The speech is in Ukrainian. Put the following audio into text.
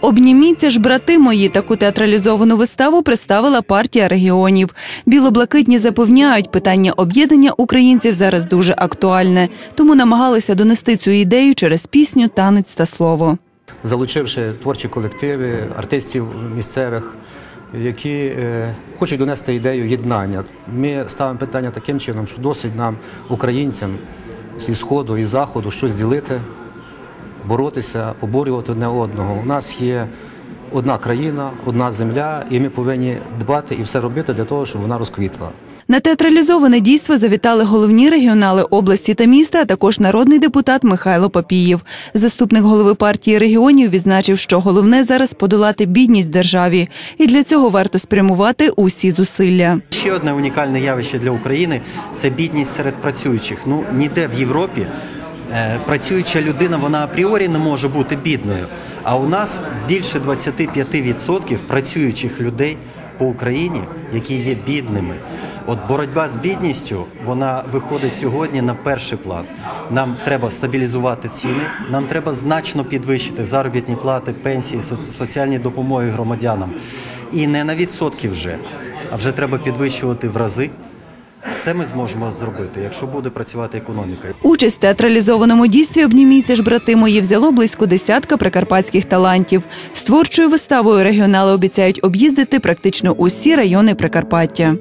Обніміться ж, брати мої, таку театралізовану виставу представила партія регіонів. Білоблакитні запевняють, питання об'єднання українців зараз дуже актуальне, тому намагалися донести цю ідею через пісню, танець та слово. залучивши творчі колективи, артистів місцевих, які е, хочуть донести ідею єднання. Ми ставимо питання таким чином, що досить нам, українцям зі сходу і заходу, щось ділити, боротися, поборювати одне одного. У нас є одна країна, одна земля, і ми повинні дбати і все робити для того, щоб вона розквітла. На театралізоване дійство завітали головні регіонали області та міста, а також народний депутат Михайло Папієв. Заступник голови партії регіонів відзначив, що головне зараз подолати бідність державі, і для цього варто спрямувати усі зусилля. Ще одне унікальне явище для України це бідність серед працюючих. Ну ніде в Європі працююча людина вона апріорі не може бути бідною. А у нас більше 25% працюючих людей по Україні, які є бідними. От боротьба з бідністю вона виходить сьогодні на перший план. Нам треба стабілізувати ціни, нам треба значно підвищити заробітні плати, пенсії, соціальні допомоги громадянам. І не на відсотки вже, а вже треба підвищувати в рази. Це ми зможемо зробити, якщо буде працювати економіка. Участь в театралізованому дійстві обніміться ж брати мої взяло близько десятка прикарпатських талантів. З творчою виставою регіонали обіцяють об'їздити практично усі райони Прикарпаття.